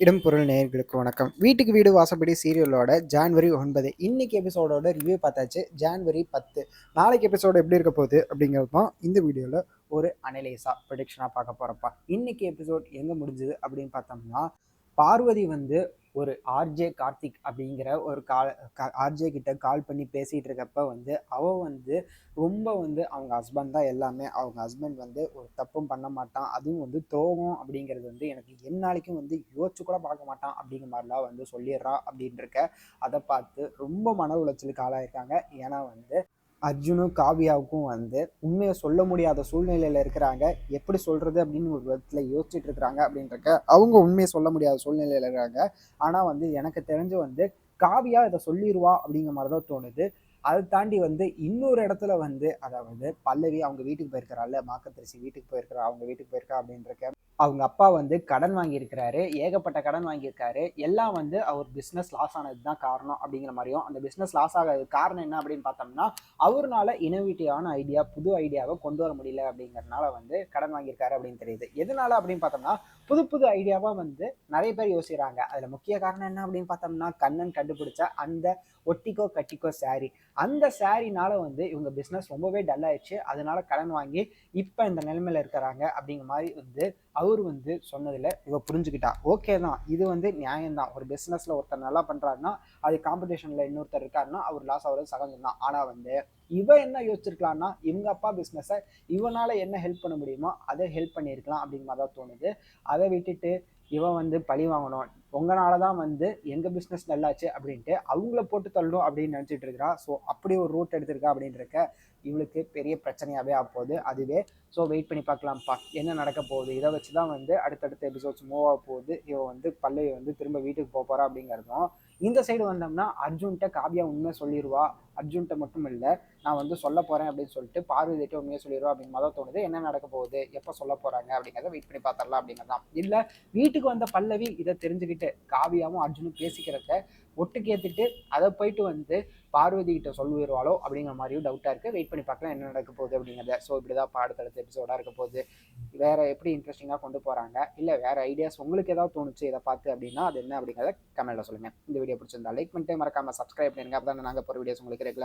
இடம் பொருள் நேயர்களுக்கு வணக்கம். வீட்டுக்கு வீடு வாசப்படி சீரியலோட ஜான்வரி ஒன்பது. இன்னைக்கு எபிசோடோட ரிவ்யூ பார்த்தாச்சு. ஜான்வரி பத்து. நாளைக்கு எபிசோடு எப்படி இருக்க போகுது அப்படிங்கிறது தான் இந்த வீடியோவில் ஒரு அனலைஸாக ப்ரொடிக்ஷனாக பார்க்க போகிறப்பா இன்னைக்கு எபிசோட் எங்கே முடிஞ்சுது அப்படின்னு பார்த்தோம்னா பார்வதி வந்து ஒரு ஆர்ஜே கார்த்திக் அப்படிங்கிற ஒரு கால் ஆர்ஜே கிட்ட கால் பண்ணி பேசிகிட்டு இருக்கப்ப வந்து அவள் வந்து ரொம்ப வந்து அவங்க ஹஸ்பண்ட் தான் எல்லாமே. அவங்க ஹஸ்பண்ட் வந்து ஒரு தப்பும் பண்ண மாட்டான். அதுவும் வந்து துரோகம் அப்படிங்கிறது வந்து எனக்கு என்னாலைக்கும் வந்து யோசிச்சு கூட பார்க்க மாட்டான் அப்படிங்கிற மாதிரிலாம் வந்து சொல்லிடுறா அப்படின்ட்டு அதை பார்த்து ரொம்ப மன உளைச்சலுக்கு ஆளாயிருக்காங்க. ஏன்னா வந்து அர்ஜுனும் காவியாவுக்கும் வந்து உண்மையை சொல்ல முடியாத சூழ்நிலையில் இருக்கிறாங்க. எப்படி சொல்கிறது அப்படின்னு ஒரு விதத்தில் யோசிச்சுட்டு இருக்கிறாங்க அப்படின்றக்க அவங்க உண்மையை சொல்ல முடியாத சூழ்நிலையில் இருக்கிறாங்க. ஆனால் வந்து எனக்கு தெரிஞ்சு வந்து காவியா இதை சொல்லிடுவா அப்படிங்கிற மாதிரி தான் தோணுது. அதை தாண்டி வந்து இன்னொரு இடத்துல வந்து அதாவது பல்லவி அவங்க வீட்டுக்கு போயிருக்கிறாள் மாக்கத்தரிசி வீட்டுக்கு போயிருக்கிறா அவங்க வீட்டுக்கு போயிருக்கா அப்படின்றக்க அவங்க அப்பா வந்து கடன் வாங்கியிருக்கிறாரு ஏகப்பட்ட கடன் வாங்கியிருக்காரு. எல்லாம் வந்து அவர் பிஸ்னஸ் லாஸ் ஆனது தான் காரணம் அப்படிங்கிற மாதிரியும் அந்த பிஸ்னஸ் லாஸ் ஆகாத காரணம் என்ன அப்படின்னு பார்த்தோம்னா அவர்னால இனோவேட்டிவான ஐடியா புது ஐடியாவை கொண்டு வர முடியல அப்படிங்கிறனால வந்து கடன் வாங்கியிருக்காரு அப்படின்னு தெரியுது. எதனால அப்படின்னு பார்த்தோம்னா புது புது ஐடியாவாக வந்து நிறைய பேர் யோசிக்கிறாங்க. அதில் முக்கிய காரணம் என்ன அப்படின்னு பார்த்தோம்னா கண்ணன் கண்டுபிடிச்ச அந்த ஒட்டிக்கோ கட்டிக்கோ சாரி அந்த சாரினால வந்து இவங்க பிஸ்னஸ் ரொம்பவே டல் ஆயிடுச்சு. அதனால கடன் வாங்கி இப்போ இந்த நிலைமையில இருக்கிறாங்க அப்படிங்கிற மாதிரி வந்து அவர் வந்து சொன்னதில் இவ புரிஞ்சுக்கிட்டா. ஓகே தான். இது வந்து நியாயம்தான். ஒரு பிஸ்னஸில் ஒருத்தர் நல்லா பண்ணுறாருன்னா அது காம்படிஷனில் இன்னொருத்தர் இருக்காருன்னா அவர் லாஸ் ஆகிறது சகஜம் தான் ஆனால் வந்து இவன் என்ன யோசிச்சிருக்கலாம்னா இவங்க அப்பா பிஸ்னஸை இவனால் என்ன ஹெல்ப் பண்ண முடியுமோ அதை ஹெல்ப் பண்ணியிருக்கலாம் அப்படிங்கிற மாதிரி தான் தோணுது. அதை விட்டுட்டு இவன் வந்து பழி வாங்கணும். உங்களால தான் வந்து எங்கள் பிஸ்னஸ் நல்லாச்சு அப்படின்ட்டு அவங்கள போட்டு தள்ளணும் அப்படின்னு நினச்சிட்டு இருக்கிறா ஸோ அப்படி ஒரு ரூட் எடுத்திருக்கா அப்படின்றக்க இவளுக்கு பெரிய பிரச்சனையாகவே ஆக போகுது அதுவே ஸோ வெயிட் பண்ணி பார்க்கலாம்ப்பா என்ன நடக்க போகுது? இதை வச்சு தான் வந்து அடுத்தடுத்த எபிசோட்ஸ் மூவ் ஆக போகுது. இவன் வந்து பல்லவி வந்து திரும்ப வீட்டுக்கு போக போகிறா அப்படிங்கிறதும் இந்த சைடு வந்தோம்னா அர்ஜுன்கிட்ட காவியா உண்மை சொல்லிடுவா அர்ஜுன்கிட்ட மட்டும் இல்லை நான் வந்து சொல்ல போகிறேன் அப்படின்னு சொல்லிட்டு பார்வதிட்டு உண்மையை சொல்லிடுவா அப்படின்னு மாதிரி தோணுது. என்ன நடக்க போகுது? எப்போ சொல்ல போகிறாங்க அப்படிங்கிறத வெயிட் பண்ணி பார்த்துடலாம் அப்படிங்கிறதான் இல்லை வீட்டுக்கு வந்த பல்லவி இதை தெரிஞ்சுக்கிட்டு காவியாவும் அர்ஜுனும் பேசிக்கிறத ஒட்டுக்கேற்றிட்டு அதை போயிட்டு வந்து பார்வதி கிட்ட சொல்லிடுவாளோ அப்படிங்கிற மாதிரியும் டவுட்டாக இருக்குது வெயிட் பண்ணி பார்க்கலாம் என்ன நடக்க போகுது அப்படிங்கிறத. ஸோ இப்படி தான் அடுத்தடுத்த எபிசோடாக இருக்க போகுது வேறு எப்படி இன்ட்ரெஸ்டிங்காக கொண்டு போகிறாங்க இல்லை வேறு ஐடியாஸ் உங்களுக்கு ஏதாவது தோணுச்சு இதை பார்த்து அப்படின்னா அது என்ன அப்படிங்கிறத கமெண்ட்டில் சொல்லுங்கள் இந்த வீடியோ பிடிச்சிருந்தா லைக் பண்ணிட்டு மறக்காமல் சப்ஸ்கிரைப் பண்ணுங்க அப்போ தான் நாங்கள் போகிற வீடியோஸ் உங்களுக்கு ரெகுலராக